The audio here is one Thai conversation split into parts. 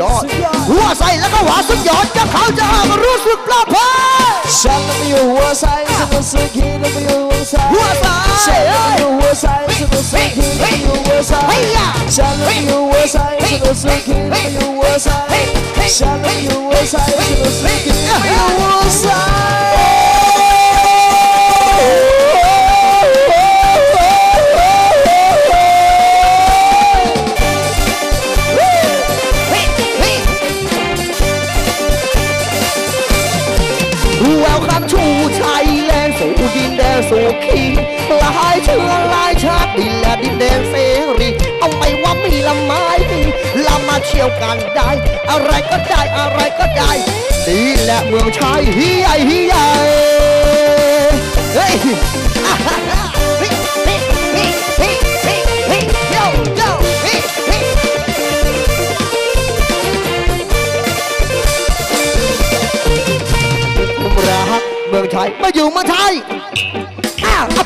ยอดหัวใส่แล้วก็หวานสุดยอดกับเขาจะรู้สึกปลอดภัยฉันไม่อยู่หัวใจฉันรู้สึกคิดไม่อยู่หัวใจหัวใจฉันไม่อยู่หัวใจฉันรู้สึกคิดไม่อยู่หัวใจเฮ้ยอะฉันไม่อยู่หัวใจฉันรู้สึกคิดไม่อยู่หัวใจฉันไม่อยู่หัวใจฉันรู้สึกคิดไม่อยู่หัวใจ นแดนสู่ขีหลายเชื้อหลายชาติดินและดินแดนเสรี เอาไม่ว่ามีละไม้มีละมาเชี่ยวกันได้ อะไรก็ได้อะไรก็ได้ดีแหละเมืองชายฮีใหญ่ฮีใหญ่เฮ้ยอ่าฮ่าฮ่าเฮ้ยเฮ้ยเฮ้ยเฮ้ยเฮ้ยเฮ้ยโย่โย่เฮ้ยเฮ้ยผมรักเมืองไทยมาอยู่เมืองไทยอ้าว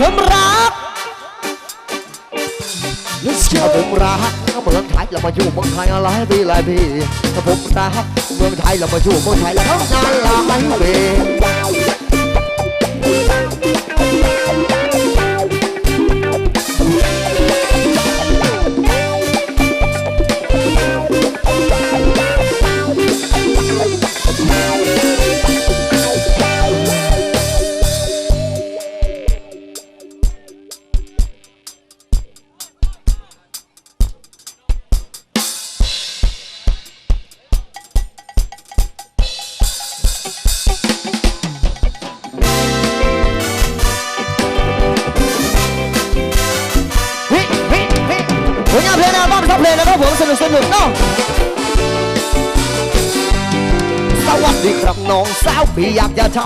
ผมรัก Let's ถ้า go ผมรักเมืองไทยเรามาอยู่เมืองไทยหลายปีหลายปีถ้าผมรักเมืองไทยเรามาอยู่เมืองไทยแล้วนานหลายปี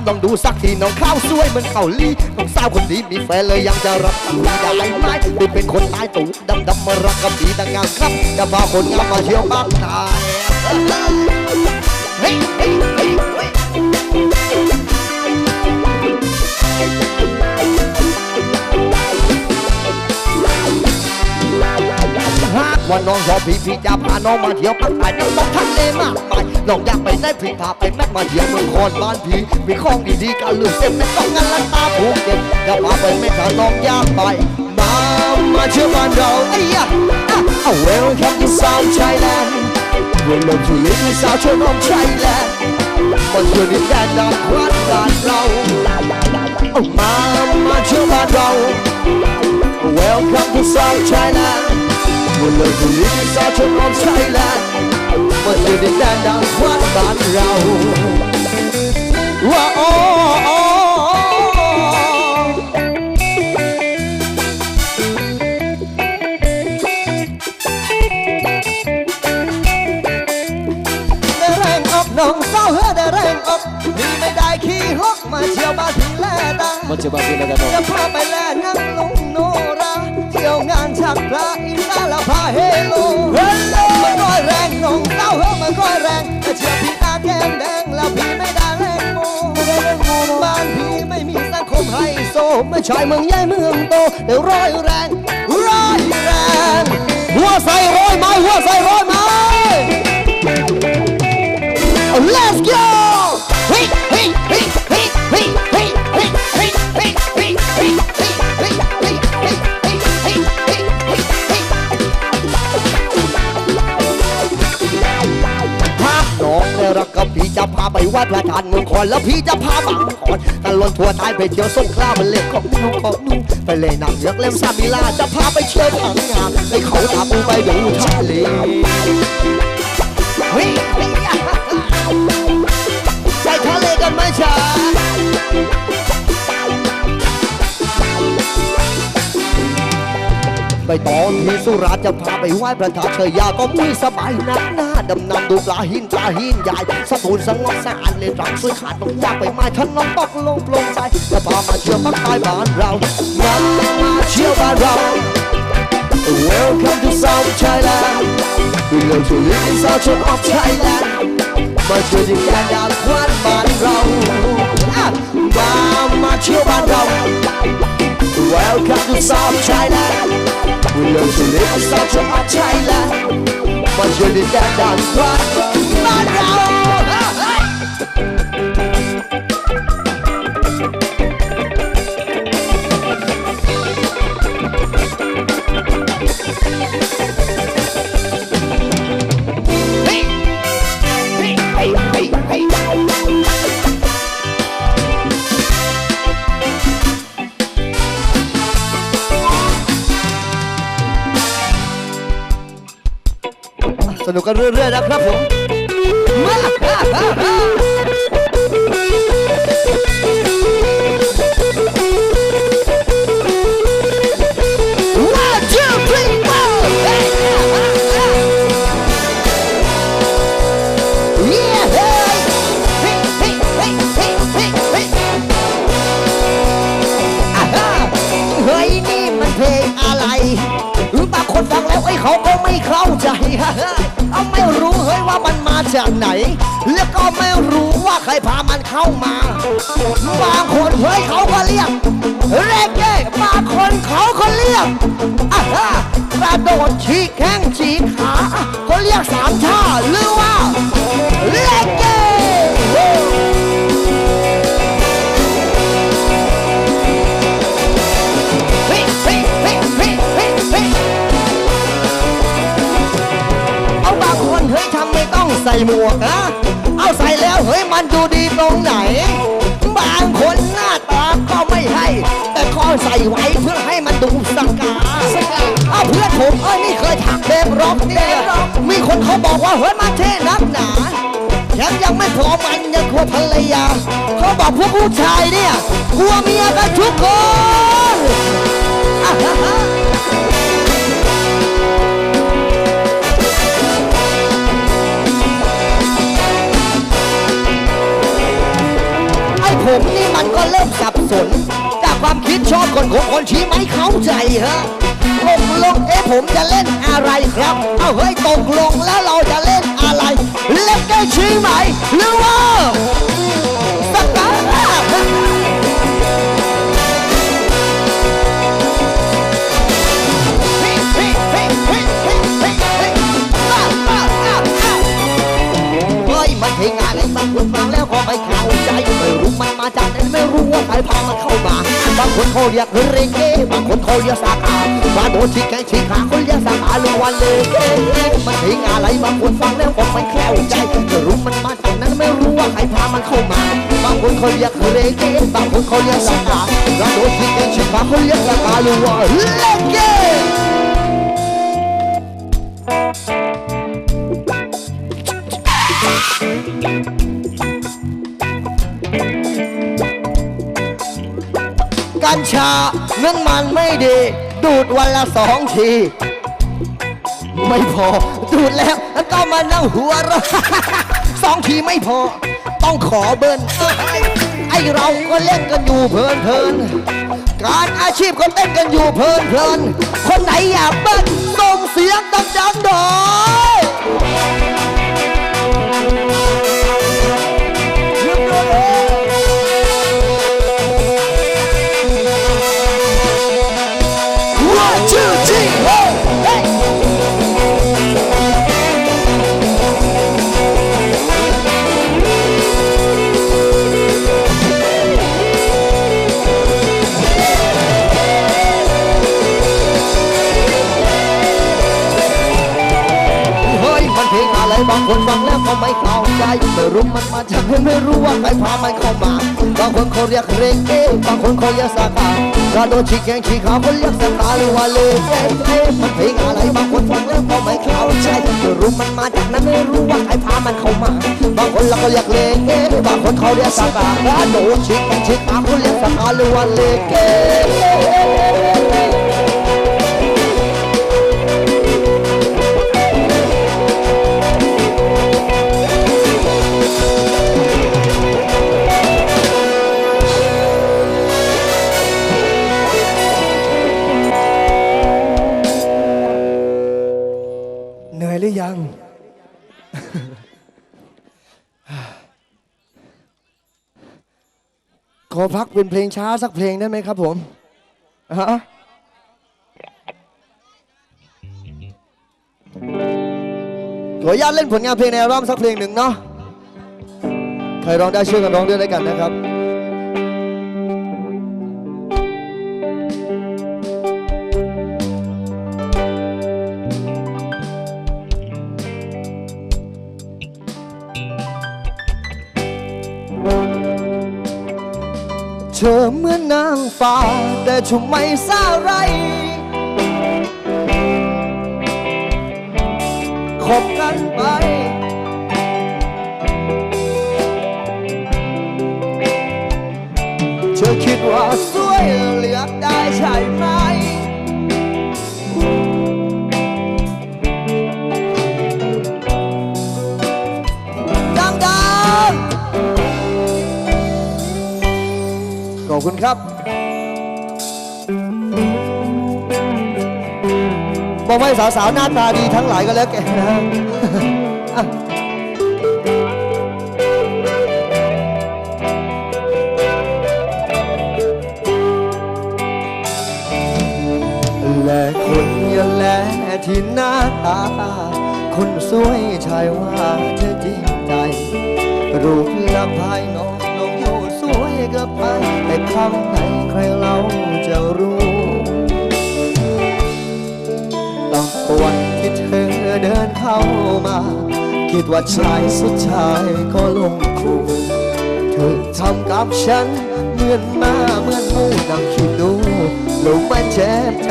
อยามน้องดูสักทีน้องข้าวสวยเหมือนเกาลีน้องสาวคนนี้มีแฟนเลยยังจะรับคุยได้ไหมดูเป็นคนตายตูดำดำมารักกับดีดังงามครับจะพาคนงามมาเที่ยวบ้านไทยเฮ้ย ว่าน้องชอบพี่พี่จะพาน้องมาเที่ยวภาคใต้น้องทะเลมากมายน้องอยากไปได้พี่พาไปแม่มาเที่ยวเมืองคอนบ้านพี่มีของดีๆกันลืมเต็มไม่ต้องงานลันตาภูเก็ตจะพาไปแม่ถ้าน้องอยากไปมามาเที่ยวบ้านเราไอ้ยะ Welcome to South Thailand Welcome to Little South of Thailand มันคือดินแดนดอกควันบ้านเรามามาเที่ยวบ้านเรา Welcome to South Thailand một lời từ lý đi xa cho con say lạc mọi người đến đàn đang khoát tán rào wow, oh, oh. nồng sao hết đã rèn ốc đi mấy đại khi hốc mà chiều ba thì lẽ đang mà chiều ba thì lẽ đang chiều ba bay lẽ ngắm lung nô ra เฮ้อได้แรงอกพี่ไม่ได้ขี่ฮกมาเที่ยวงานชักพระอินทาละพาเฮโลมันร้อยแรงน้องเต้าเฮมันร้อยแรงแต่เชื่อพี่ตาแก้มแดงแล้วพี่ไม่ได้แรงโมบ้านพี่ไม่มีสังคมไฮโซไม่ใช่เมืองใหญ่เมืองโตแต่ร้อยแรงร้อยแรงหัวใส่ร้อยไม้หัวใส่ร้อยไม้ Oh, let's go! Hey, วัดพระธาตุเมืองคอนแล้วพี่จะพาบังคอนตะลนทั่วไทยไปเที่ยวสงขลาเป็นเล่ของนูของนุ่งไปเลยนั่งเลือกเล่มซาบิลาจะพาไปเที่ยวพังงาไปเขาตาปูไปดูทะเลเฮ้ยไปทะเลกันไหมจ๊ะ ไปตอนที่สุราจะพาไปไหว้พระธาตุเชยยาก็มุ้ยสบายนักหน้าดำน้ำดูปลาหินปลาหินใหญ่สตูนสงบสะอาดเลยรักสวยขาดต้องอยากไปไม้ท่านน้องตกลงโปร่งใจจะพามาเที่ยวภาคใต้บ้านเรางั้นมาเที่ยวบ้านเรา Welcome to South Thailand We love to live in South of Thailand มาเที่ยวดินแดนดาวควันบ้านเรามามาเที่ยวบ้านเรา Welcome to South China. We learn to live in such China. But you did that, that's right. นุกกันเรื่อยๆนะครับผมมาว้าวชื่อพริ้งว้าวเฮ้ย Yeah, hey, hey, hey, hey, hey, hey, hey. อ่าฮะเฮ้ยนี่มันเพลงอะไรบางคนฟังแล้วไอ้เขาก็ ไม่เข้าใจฮะเฮ้ยเอาไม่รู้เฮ้ยว่ามันมาจากไหน แล้วก็ไม่รู้ว่าใครพามันเข้ามาบางคนเฮ้ยเขาก็เรียกเรเก้บางคนเขาก็เรียกอ่าฮะกระโดดฉีกแข้งฉีกขาเขาเรียกสามชาหรือว่าเรเก้ ใส่หมวกนะเอาใส่แล้วเฮ้ยมันดูดีตรงไหน บางคนหน้าตาก็ไม่ให้ แต่ก็ใส่ไว้เพื่อให้มันดูสง่าเอาเพื่อนผมเอ้ยนี่เคยถักเดฟร็อกเนี่ยมีคนเขาบอกว่าเฮ้ยมาเท่นักหนายังยังไม่พอมันยังกลัวภรรยาเขาบอกพวกผู้ชายเนี่ยกลัวเมียกันทุกคน ผมนี่มันก็เริ่มสับสน จากความคิดชอบคนของคนชี้ไม่เข้าใจฮะตกลงเอ๊ะผมจะเล่นอะไรครับ เอาเฮ้ยตกลงแล้วเราจะเล่นอะไร เล่นได้ชี้ไหมหรือว่า พามันเข้ามาบางคนเขาเรียกเรเก้บางคนเขาเรียกสาขาบางโดนชี้แกงชิขาคนเรียกสาขาลุวันเลเก้มันเพลงอะไรบางคนฟังแล้วก็ไม่เข้าใจไม่รู้มันมาจากไหนไม่รู้ว่าใครพามันเข้ามาบางคนเขาเรียกเรเก้บางคนเขาเรียกสาขาบางโดนชี้แกงชิขาคนเรียกสาขาลุวันเลเก้ กัญชาเงินมันไม่ดี ดูดวันละสองที ไม่พอ ดูดแล้วก็มานั่งหัวเราะ สองทีไม่พอ ต้องขอเบิ้ลไอเราก็เล่นกันอยู่เพลินเพลินๆการอาชีพก็เต้นกันอยู่เพลินเพลินๆคนไหนอยากเบิ้ลส่งเสียงดังๆหน่อย รู้มันมาจากไหนไม่รู้ว่าใครพามันเข้ามาบางคนเขาเรียกเรเก้บางคนเขาเรียกสาขาระโดดฉีกแกงฉีกขาคนเรียกสาขาหรือว่าเลเก้มันเพลงอะไรบางคนฟังแล้วก็ไม่เข้าใจไม่รู้มันมาจากไหนไม่รู้ว่าใครพามันเข้ามาบางคนเราก็เรียกเลเก้บางคนเขาเรียกสาขาระโดดฉีกแกงฉีกขาคนเรียกสาขาหรือว่าเลเก้ อพักเป็นเพลงช้าสักเพลงได้ไหมครับผมฮะขออนุญาตเล่นผลงานเพลงในอัลบั้มสักเพลงหนึ่งเนาะใครร้องได้ช่วยกันร้องด้วยแล้วกันนะครับ ธอเหมือนนางฟ้า แต่ทำไม่ซาไร คบกันไป เธอคิดว่าสวยเลือได้ใช่ อบคุณครับบอกให้สาวๆหน้าตาดีทั้งหลายก็แล้วแกนะฮะและคนย่าแลที่หน้าตา คนสวยชายว่าเธอจริงใจ รูปร่างภายนอก แต่ข้างในใครเราจะรู้ตอนวันที่เธอเดินเข้ามา คิดว่าชายสุดชายก็ลงคูเธอทำกับฉันเหมือนมาเหมือนมูดังคิดดูลงมันเจ็บใจ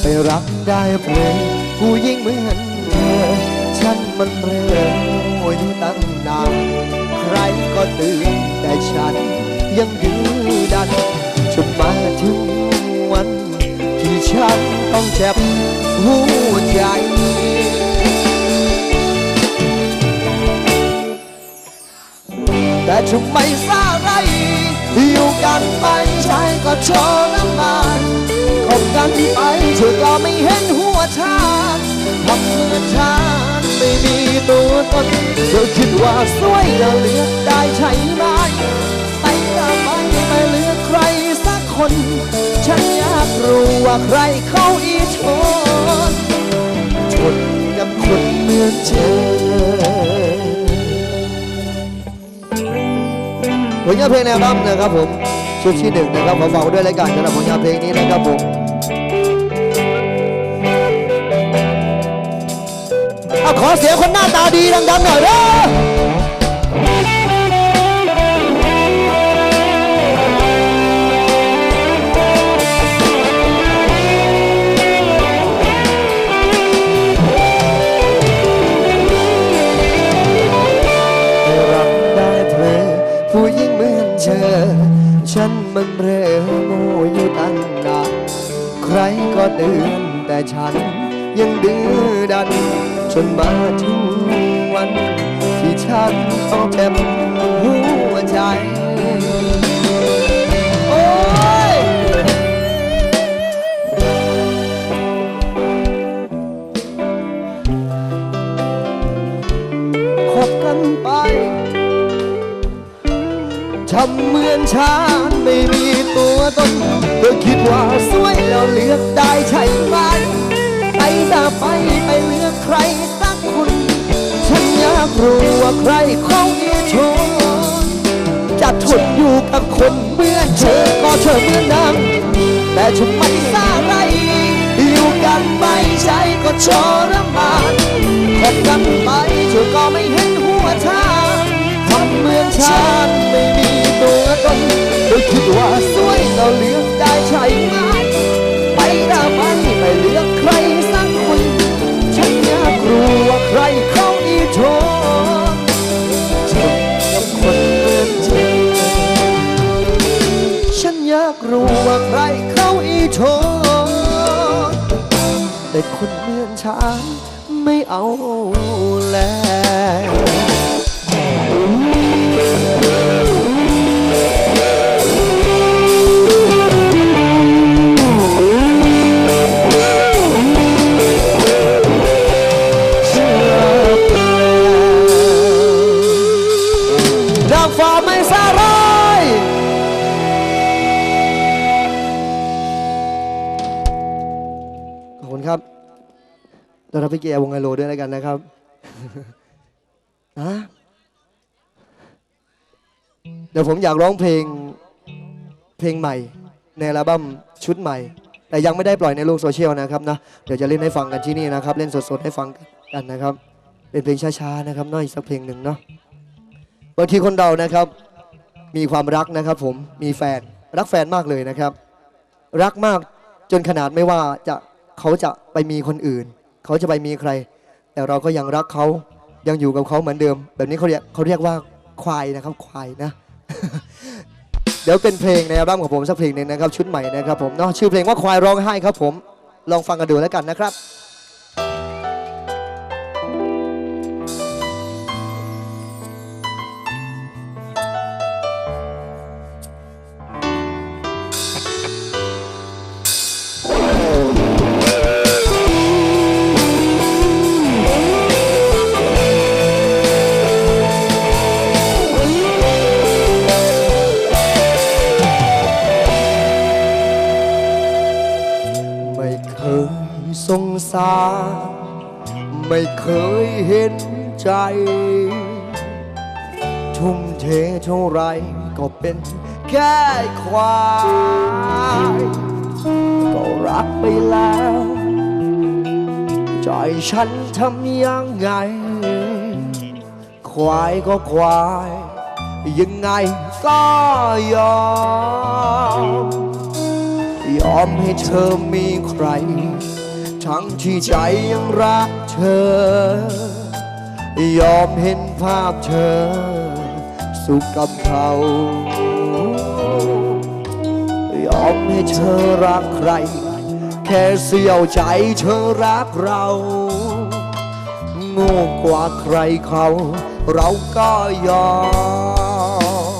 ไปรักได้เพลงผู้ยิ่งเหมือนเธอ ฉันมันเรื่ออยู่ตั้งนานใครก็ตือน ฉันยังดื้อดันจนมาถึงวัน ที่ฉันต้องเจ็บหัวใจแต่ชุมไม่ทราไร อยู่กันไปใจก็ทรมานคบกันไปเธอก็ไม่เห็นหัวทาง ทำเหมือนฉันไม่มีตัวตนเธอคิดว่าสวยแล้วเลือกได้ใช่ไหมแต่ทำไมไม่เลือกใครสักคน ฉันอยากรู้ว่าใครเขาอีชนชนกับคนเหมือนเธอผลงานเพลงในอัลบั้มนะครับผมชุดที่หนึ่งนะครับขอฝากไว้ด้วยรายการสำหรับผลงานเพลงนี้นะครับผม เอะขอเสียงคนหน้าตาดีดังๆหน่อยเด้อผู้ยิ่งเหมือนเธอ ฉันมันเร่อโมอยู่ตั้งนานใครก็เตือนแต่ฉันยังดื้อดัน จนมาถึงวัน ที่ฉันต้องเจ็บหัวใจโอ้ยคบกันไปทำเหมือนฉันไม่มีตัวตนเธอคิดว่าสวยแล้วเลือกได้ใช่ไหมไปจะไปไปเลือก ใครสักคน ฉันอยากรู้ว่าใครเขาอีชนจะทนอยู่กับคนเมือเธอก็เธอเมือนั้นแต่ฉันไม่ทราบไร อยู่กันไม่ใช่ก็ทร ว่าใครเขาอีโทงแต่คนเมือนฉันไม่เอาแล้ว รับพี่เกียร์วงไฮโลด้วยแล้วกันนะครับฮะเดี๋ยวผมอยากร้องเพลงเพลงใหม่ ในอัลบั้มชุดใหม่ แต่ยังไม่ได้ปล่อยในโลกโซเชียลนะครับนะเดี๋ยวจะเล่นให้ฟังกันที่นี่นะครับ เล่นสดๆให้ฟังกันนะครับ เป็นเพลงช้าๆนะครับน้อยสักเพลงหนึ่งเนาะบางทีคนเรานะครับ มีความรักนะครับผมมีแฟนรักแฟนมากเลยนะครับ รักมากจนขนาดไม่ว่าจะเขาจะไปมีคนอื่น เขาจะไปมีใคร แต่เราก็ยังรักเขายังอยู่กับเขาเหมือนเดิม แบบนี้เขาเรียกเขาเรียกว่าควายนะครับควายนะ เดี๋ยวเป็นเพลงในอัลบั้มของผมสักเพลงหนึ่งนะครับ ชุดใหม่นะครับผมเนาะชื่อเพลงว่าควายร้องไห้ครับผมลองฟังกันดูแล้วกันนะครับ สาร ไม่เคยเห็นใจ ทุ่มเทเท่าไรก็เป็นแค่ควายก็รักไปแล้ว ใจฉันทำยังไง ควายก็ควาย ยังไงก็ยอม ยอมให้เธอมีใคร ทั้งที่ใจยังรักเธอ ยอมเห็นภาพเธอ สุขกับเขา ยอมให้เธอรักใคร แค่เสียวใจเธอรักเรา โง่กว่าใครเขา เราก็ยอ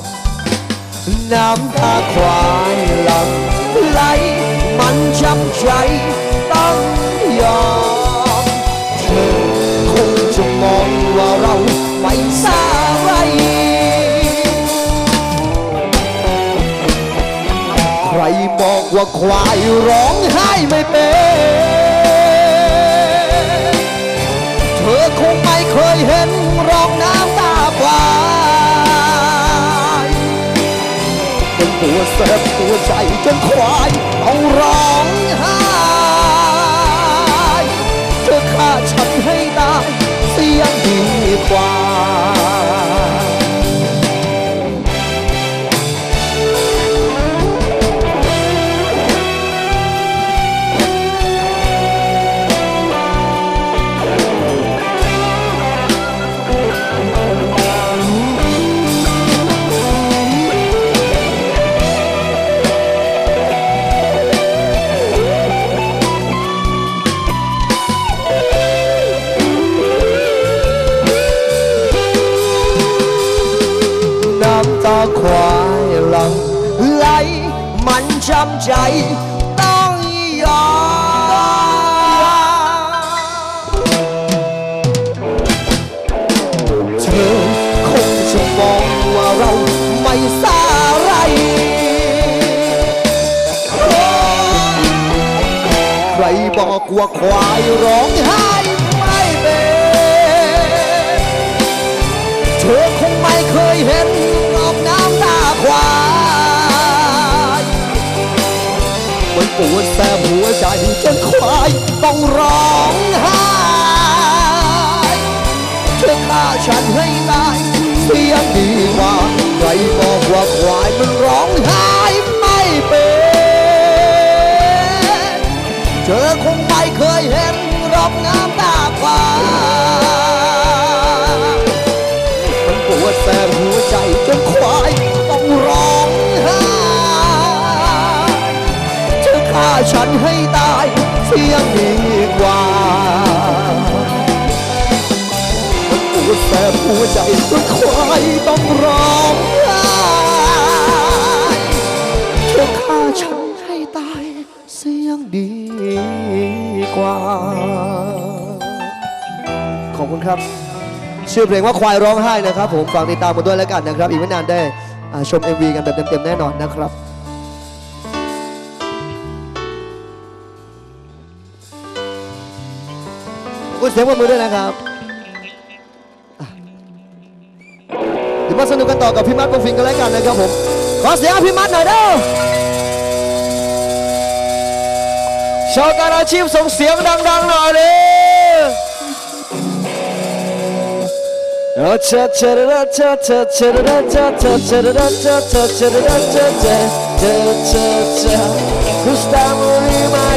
ม น้ำตาควายหลังไหลมันจำใจต้อง ยอมเธอคงจะมองว่าเราไม่สาไรใครบอกว่าควายร้องไห้ไม่เป็นเธอคงไม่เคยเห็นร้องน้ำตาควายเป็นตัวเสบตัวใจจนควายต้องร้อง เสีย กว่าน้ำตาควายหลังไหลมันจำใจต้องยอมเธอคงจะมองว่าเราไม่สาไรใครบอกว่าควายร้องไห้ไม่เป็นเธอคงไม่เคยเห็น ปวดแสบหัวใจจนควายต้องร้องไห้เธอฆ่าฉันให้ตายเสียงดีกว่าใครบอกว่าควายมันร้องไห้ไม่เป็นเธอคงไม่เคยเห็นรอบน้ำตาควายมันปวดแสบหัว ให้ตายเสียงดีกว่าปวดแสบหัวใจจนควายต้องร้องไห้เธอฆ่าฉันให้ตายเสียงดีกว่า ขอบคุณครับ ชื่อเพลงว่าควายร้องไห้นะครับ ผมฝากติดตามมาด้วยแล้วกันนะครับ อีกไม่นานได้ชม MV กันแบบเต็มๆแน่นอนนะครับ อุ้ยเสียงปรบมือด้วยนะครับเดี๋ยวมาสนุกกันต่อกับพี่มัดปงฟิงกันแล้วกันนะครับผม ขอเสียงพี่มัดหน่อยเด้อชาวการอาชีพส่งเสียงดังๆหน่อยเลย Oh, cha cha da da cha cha cha da da cha cha cha da da cha cha cha da da cha cha cha cha cha Gustavo Lima Lima cha cha da da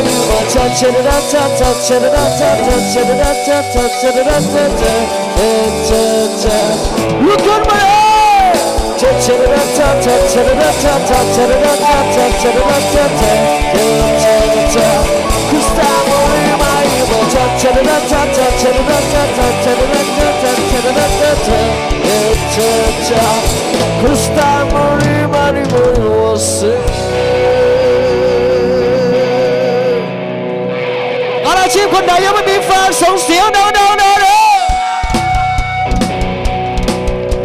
Yutunmayın! Crystal Marie Marie Marie was singing ชีพคนใดยังไม่มีแฟนส่งเสียงดังๆเลย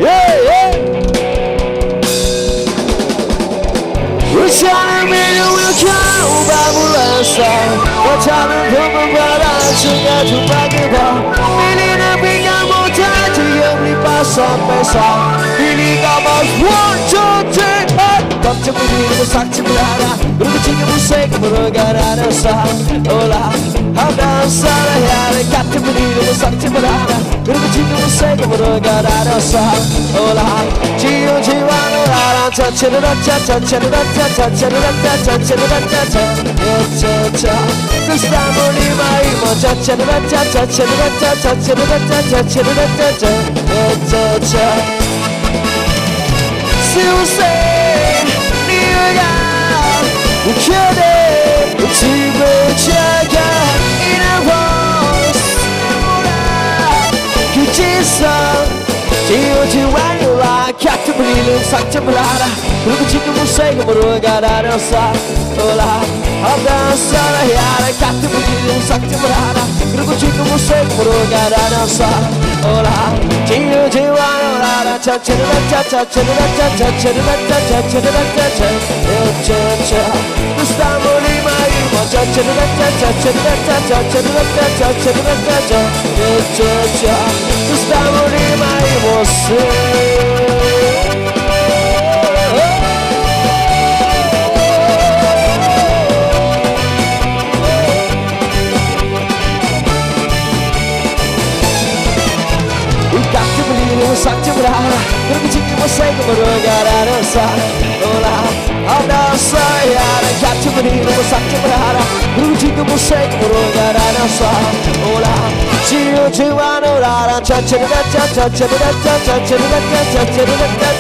เย้เย้ Wish I knew me to be true, but I'm not sure. But I don't know when I'll see you to make it back. Sampai saat ini kau mau One, two, three, four Tak cemburu, tak cemburu, tak cemburu Rubutinha musseca, morangarara, sarra, olá Abraçar a reara, cate bonita, moçada timorada Rubutinha musseca, morangarara, sarra, olá Tio de manurara, tchá, tchá, tchá, tchá, tchá, tchá, tchá, tchá, tchá, tchá, tchá, tchá, tchá, Estamos lima e mocha, tchá, tchá, tchá, tchá, tchá, tchá, tchá, tchá, tchá, tchá, tchá, tchá, tchá, tchá, Se você Just so, do you want. to Gustavo Lima Lima cha cha cha cha cha cha cha cha cha cha cha cha cha cha cha cha Gustavo Lima e você 상점을 하나 그렇게 지키고 세금으로 가라는 사람 올라 없었어야 하는 같은 이름으로 상점을 하나 그리고 지키고 세금으로 가라는 사람 올라 지우지 마누라란 천천히 닫자 천천히 닫자 천천히 닫자 천천히 닫자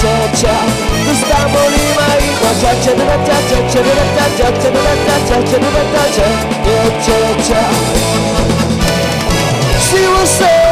천천히 그스타 몰리마 이거 천천히 닫자 천천히 닫자 천천히 닫자 천천히 닫자 천천히 닫자 She was saying